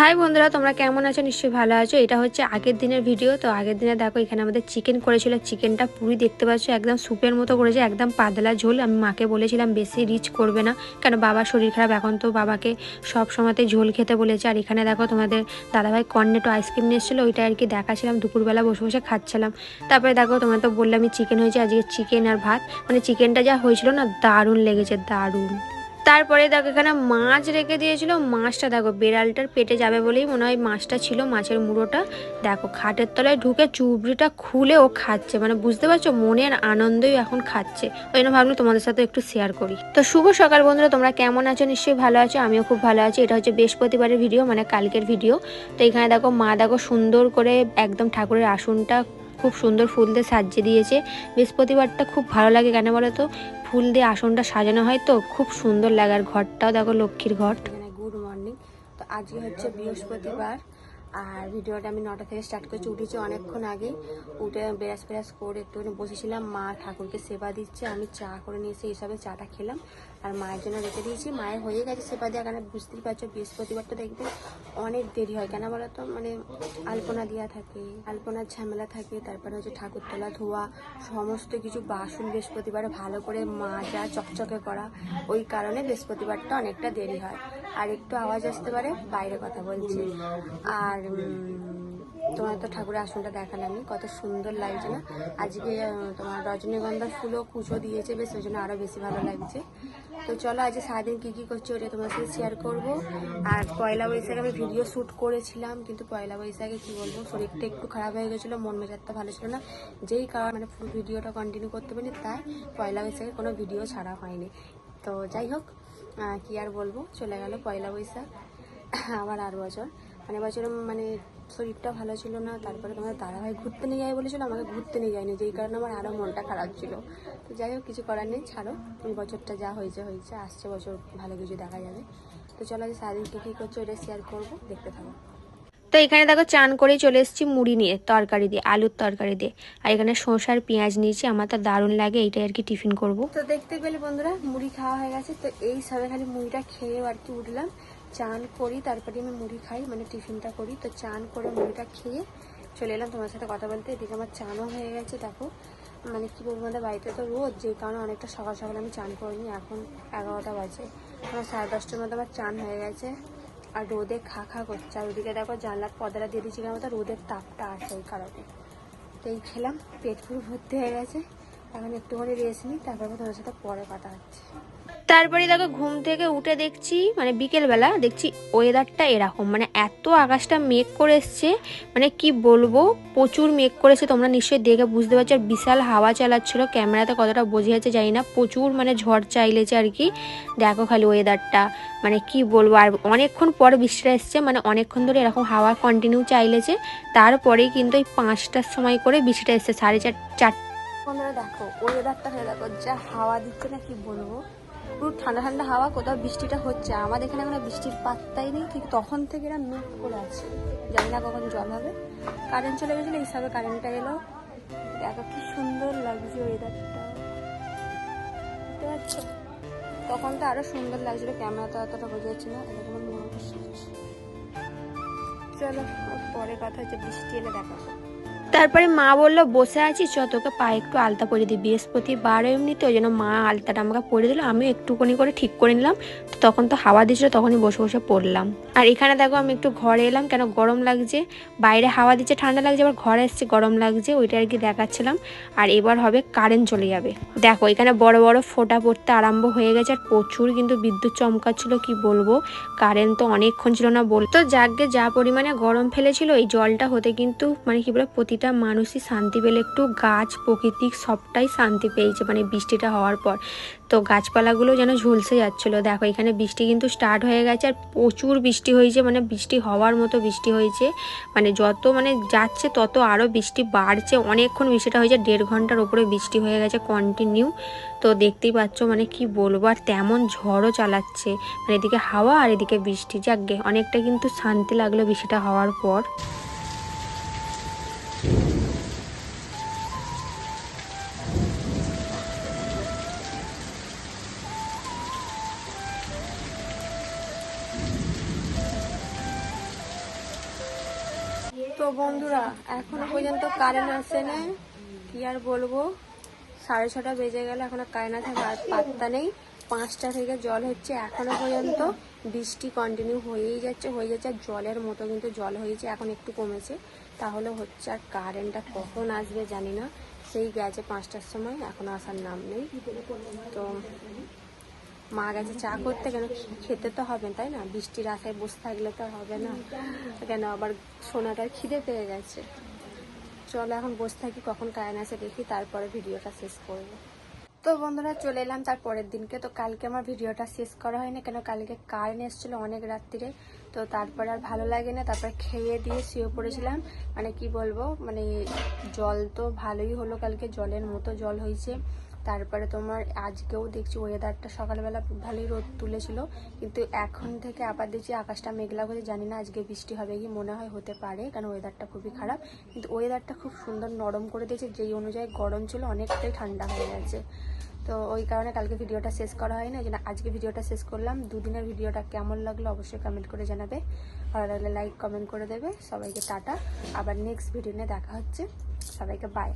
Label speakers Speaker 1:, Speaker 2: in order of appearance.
Speaker 1: High বন্ধুরা, তোমরা কেমন আছো? নিশ্চয়ই ভালো আছো। এটা হচ্ছে আগের দিনের ভিডিও তো আগের দিনে দেখো, এখানে আমাদের চিকেন করেছিল। চিকেনটা পুরি দেখতে পাচ্ছ, একদম স্যুপের মতো করেছে, একদম পাতলা ঝোল। আমি মাকে বলেছিলাম, বেশি রিচ করবে না। কেন, বাবার শরীর খারাপ। এখন তো বাবাকে সব সময়তে ঝোল খেতে বলেছে। আর এখানে দেখো, তোমাদের দাদাভাই কর্নেটো আইসক্রিম নিয়ে এসেছিল। ওইটা আর কি দেখাছিলাম। দুপুরবেলা বসে বসে খাচ্ছিলাম। তারপরে দেখো তোমার তো বললামই চিকেন হয়েছে আজকে চিকেন আর ভাত। মানে চিকেনটা যা হয়েছিল না, দারুণ লেগেছে, দারুণ। তারপরে দেখো এখানে মাছ রেখে দিয়েছিল, মাছটা দেখো বেড়ালটার পেটে যাবে বলেই মনে হয় মাছটা ছিল, মাছের মুড়োটা। দেখো খাটের তলায় ঢুকে চুবড়িটা খুলে ও খাচ্ছে মানে বুঝতে পারছ? মনের আনন্দই এখন খাচ্ছে। ওই জন্য ভাবলাম তোমাদের সাথে একটু শেয়ার করি। তো শুভ সকাল বন্ধুরা, তোমরা কেমন আছো? নিশ্চয়ই ভালো আছো, আমিও খুব ভালো আছি। এটা হচ্ছে বৃহস্পতিবারের ভিডিও মানে কালকের ভিডিও তো এখানে দেখো মা দেখো সুন্দর করে একদম ঠাকুরের আসনটা খুব সুন্দর ফুল দিয়ে সাজিয়ে দিয়েছে। বৃহস্পতিবারটা খুব ভালো লাগে কেন বলো তো? ফুল দিয়ে আসনটা সাজানো হয় তো, খুব সুন্দর লাগার ঘরটাও দেখো লক্ষ্মীর ঘর। এখানে গুড মর্নিং। তো আজকে হচ্ছে বৃহস্পতিবার, আর ভিডিওটা আমি নটা থেকে স্টার্ট করেছি, উঠেছি অনেকক্ষণ আগে উঠে বেরাস বেরাস করে একটুখানি বসেছিলাম, মা ঠাকুরকে সেবা দিচ্ছে, আমি চা করে নিয়েছি এসে হিসাবে চাটা খেলাম। আর মায়ের জন্য রেখে দিয়েছি। মায়ের হয়ে গেছে সেবা দেওয়া কেন বুঝতেই পারছ, বৃহস্পতিবারটা দেখবে অনেক দেরি হয়। কেন বলো তো? মানে আলপনা দেওয়া থাকে, আলপনার ঝামেলা থাকে, তারপরে হচ্ছে ঠাকুর তোলা ধোয়া, সমস্ত কিছু বাসন বৃহস্পতিবারে ভালো করে মাজা, চকচকে করা। ওই কারণে বৃহস্পতিবারটা অনেকটা দেরি হয়। আর একটু আওয়াজ আসতে পারে, বাইরে কথা বলছি। আর তোমার তো ঠাকুরের আসনটা দেখালামই কত সুন্দর লাগছে না? আজকে তোমার রজনীগন্ধার ফুলও কুচো দিয়েছে, বেশ ওই জন্য আরও বেশি ভালো লাগছে। তো চলো আজকে সারাদিন কী কী করছি ওটা তোমার সাথে শেয়ার করব। আর পয়লা বৈশাখে আমি ভিডিও শ্যুট করেছিলাম, কিন্তু পয়লা বৈশাখে কী বলব, শরীরটা একটু খারাপ হয়ে গেছিল, মন মেজাজটা ভালো ছিল না। যেই কারণ মানে ফুল ভিডিওটা কন্টিনিউ করতে পারিনি, তাই পয়লা বৈশাখে কোনো ভিডিও ছাড়া হয়নি। তো যাই হোক কি আর বলব, চলে গেল পয়লা বৈশাখ, আবার আর বছর। মানে বছর মানে শরীরটা ভালো ছিল না তারপরে তোমার দাদাভাই ঘুরতে নিয়ে যাবে বলেছিল আমাকে ঘুরতে নিয়ে যায়নি যেই কারণে আমার আরও মনটা খারাপ ছিল। তো যাই হোক কিছু করার নেই ছাড়ো এই বছরটা যা হয়েছে হয়েছে আসছে বছর ভালো কিছু দেখা যাবে। তো চলো আজ সারাদিন কী কী করছ ওটা শেয়ার করব দেখতে থাকো। তো এখানে দেখো চান করেই চলে এসেছি মুড়ি নিয়ে তরকারি দিয়ে আলুর তরকারি দিয়ে। আর এখানে শসার পেঁয়াজ নিয়েছি আমার তো দারুণ লাগে এইটাই আর কি টিফিন করব। তো দেখতে পেলে বন্ধুরা মুড়ি খাওয়া হয়ে গেছে তো এই সবে খালি মুড়িটা খেয়ে আর কি উঠলাম। চান করি তারপরে আমি মুড়ি খাই মানে টিফিনটা করি। তো চান করে মুড়িটা খেয়ে চলে এলাম তোমার সাথে কথা বলতে। এদিকে আমার চানও হয়ে গেছে, দেখো। মানে কি বলব, আমাদের বাড়িতে তো রোদ যে কারণে অনেকটা সকাল সকাল আমি চান করিনি, এখন এগারোটা বাজে। আমার সাড়ে দশটার মধ্যে আমার চান হয়ে গেছে। আর রোদে খা খা করছে। আর ওদিকে দেখো জানলার পর্দাটা দিয়ে দিচ্ছি কেন রোদের তাপটা আসে ওই কারণে। তো এই খেলাম, পেট পুরো ভর্তি হয়ে গেছে। এখন একটুখানি রেস্ট নিই, তারপরে তোমার সাথে পরে কথা হচ্ছে। তারপরে দেখো ঘুম থেকে উঠে দেখছি মানে বিকেলবেলা দেখছি ওয়েদারটা এরকম মানে এত আকাশটা মেঘ করে এসছে মানে কি বলব, প্রচুর মেঘ করেছে তোমরা নিশ্চয়ই দেখে বুঝতে পারছ, আর বিশাল হাওয়া চালাচ্ছিল, ক্যামেরাতে কতটা বোঝা যাচ্ছে জানি না, প্রচুর মানে ঝড় চাইলেছে আর কি, দেখো খালি ওয়েদারটা মানে কি বলব, আর অনেকক্ষণ পর বৃষ্টিটা এসছে মানে অনেকক্ষণ ধরে এরকম হাওয়া কন্টিনিউ চাইলেছে, তারপরেই কিন্তু এই পাঁচটার সময় করে বৃষ্টিটা এসছে, সাড়ে চার চার, বন্ধুরা দেখো ওয়েদারটা দেখো, যা হাওয়া দিচ্ছে না কি বলব পুরো ঠান্ডা ঠান্ডা হাওয়া, কোথাও বৃষ্টিটা হচ্ছে। আমাদের এখানে এখনও বৃষ্টির পাত্তাই নেই, ঠিক তখন থেকে এরা মেঘ করে আছে। জানি না কখন জল হবে। কারেন্ট চলে গেছিল হিসাবে কারেন্টটা এলো। দেখো কি সুন্দর লাগছে ওয়েদারটা বুঝতে পারছ? তখন তো আরও সুন্দর লাগছিল ক্যামেরা তো অতটা বোঝা যাচ্ছে না এরকম চলো পরে কথা হচ্ছে, বৃষ্টি এলে দেখা। তারপরে মা বলল, বসে আছি চ তোকে পায়ে একটু আলতা পরিয়ে দিই। বৃহস্পতিবার এমনিতে ওই জন্য মা আলতাটা আমাকে পরে দিল আমি একটুখানি করে ঠিক করে নিলাম। তো তখন তো হাওয়া দিচ্ছিল, তখনই বসে বসে পড়লাম। আর এখানে দেখো, আমি একটু ঘরে এলাম, কেন গরম লাগছে, বাইরে হাওয়া দিচ্ছে, ঠান্ডা লাগছে আবার ঘরে এসছে, গরম লাগছে, ওইটা আর কি দেখাচ্ছিলাম। আর এবার হবে কারেন্ট চলে যাবে। দেখো, এখানে বড় বড় ফোঁটা পড়তে আরম্ভ হয়ে গেছে, আর প্রচুর কিন্তু বিদ্যুৎ চমকাচ্ছিল, কি বলব? কারেন্ট তো অনেকক্ষণ ছিল না বলতো যাকে যা পরিমাণে গরম ফেলেছিল, এই জলটা হতে কিন্তু মানে কি বলে প্রতিটা মানুষই শান্তি পেলে। একটু গাছ প্রকৃতিক সবটাই শান্তি পেয়েছে মানে বৃষ্টিটা হওয়ার পর। তো গাছপালাগুলো যেন ঝলসে যাচ্ছিল। দেখো, এখানে বৃষ্টি কিন্তু স্টার্ট হয়ে গেছে আর প্রচুর বৃষ্টি হয়েছে। মানে বৃষ্টি হওয়ার মতো বৃষ্টি হয়েছে। মানে যত মানে যাচ্ছে তত আরও বৃষ্টি বাড়ছে। অনেকক্ষণ বৃষ্টিটা হয়েছে, দেড় ঘণ্টার ওপরে বৃষ্টি হয়ে গেছে কন্টিনিউ তো দেখতেই পাচ্ছ মানে কি বলব? আর তেমন ঝড়ও চালাচ্ছে। মানে এদিকে হাওয়া আর এদিকে বৃষ্টি। যাকগে অনেকটা কিন্তু শান্তি লাগল বৃষ্টিটা হওয়ার পর।
Speaker 2: বন্ধুরা, এখনও পর্যন্ত কারেন্ট আসে না কি আর বলব? সাড়ে ছটা বেজে গেলে, এখনও কারেন্ট আর পাত্তা নেই। পাঁচটা থেকে জল হচ্ছে এখনও পর্যন্ত। বৃষ্টি কন্টিনিউ হয়েই যাচ্ছে, হয়ে যাচ্ছে, আর জলের মতো কিন্তু জল হয়েছে, এখন একটু কমেছে। তাহলে হচ্ছে আর কারেন্টটা কখন আসবে জানি না। সেই গেছে পাঁচটার সময়, এখনও আসার নাম নেই। তো মা গেছে চা করতে কেন? খেতে তো হবে, তাই না? বৃষ্টির আশায় বসে থাকলে তো হবে না। কেন আবার সোনাটার খিদে পেয়ে গেছে? চলো এখন বসে থাকি, কখন কারেন্ট আসে দেখি, তারপরে ভিডিওটা শেষ করব। তো বন্ধুরা, চলে এলাম তার পরের দিনকে। তো কালকে আমার ভিডিওটা শেষ করা হয়নি, কেন কালকে কারেন্ট এসেছিল অনেক রাত্রিরে। তো তারপরে আর ভালো লাগে না, তারপর খেয়ে দিয়ে শুয়ে পড়েছিলাম। মানে কি বলব মানে জল তো ভালোই হলো কালকে, জলের মতো জল হয়েছে। তারপরে তোমার আজকেও দেখছি ওয়েদারটা সকালবেলা ভালোই রোদ তুলেছিল। কিন্তু এখন থেকে আবার দেখছি আকাশটা মেঘলা করে জানি না আজকে বৃষ্টি হবে কি মনে হয় হতে পারে, কারণ ওয়েদারটা খুবই খারাপ। কিন্তু ওয়েদারটা খুব সুন্দর নরম করে দিয়েছে, যেই অনুযায়ী গরম ছিল অনেকটাই ঠান্ডা হয়ে গেছে। তো ওই কারণে কালকে ভিডিওটা শেষ করা হয়নি ওই আজকে ভিডিওটা শেষ করলাম। দুদিনের ভিডিওটা কেমন লাগল অবশ্যই কমেন্ট করে জানাবে। ভালো লাগলে লাইক কমেন্ট করে দেবে। সবাইকে টাটা। আবার নেক্সট ভিডিও নিয়ে দেখা হচ্ছে। সবাইকে বাই